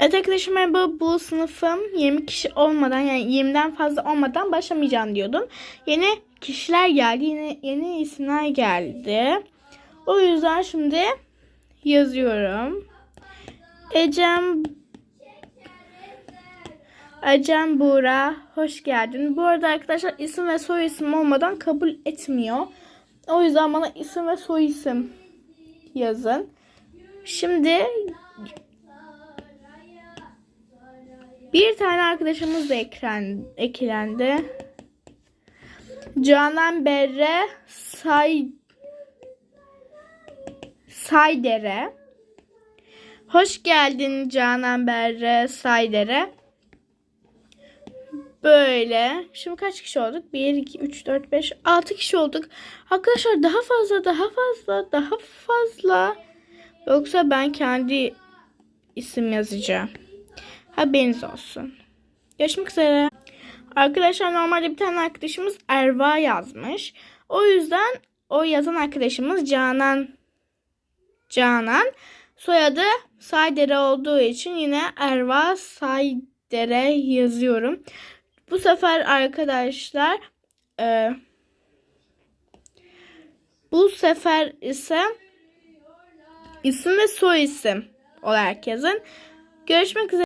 Evet arkadaşlar merhaba bu sınıfım 20 kişi olmadan yani 20'den fazla olmadan başlamayacağım diyordum. Yeni kişiler geldi yeni, yeni isimler geldi. O yüzden şimdi yazıyorum. Ecem Ecem Buğra hoş geldin. Bu arada arkadaşlar isim ve soy isim olmadan kabul etmiyor. O yüzden bana isim ve soy isim yazın. Şimdi bir tane arkadaşımız da eklen, eklendi. Canan Berre Say Saydere. Hoş geldin Canan Berre Saydere. Böyle. Şimdi kaç kişi olduk? 1, 2, 3, 4, 5, 6 kişi olduk. Arkadaşlar daha fazla, daha fazla, daha fazla. Yoksa ben kendi isim yazacağım. Haberiniz olsun. Görüşmek üzere. Arkadaşlar normalde bir tane arkadaşımız Erva yazmış. O yüzden o yazan arkadaşımız Canan Canan. Soyadı Saydere olduğu için yine Erva Saydere yazıyorum. Bu sefer arkadaşlar e, bu sefer ise isim ve soy isim olarak yazın. Görüşmek üzere.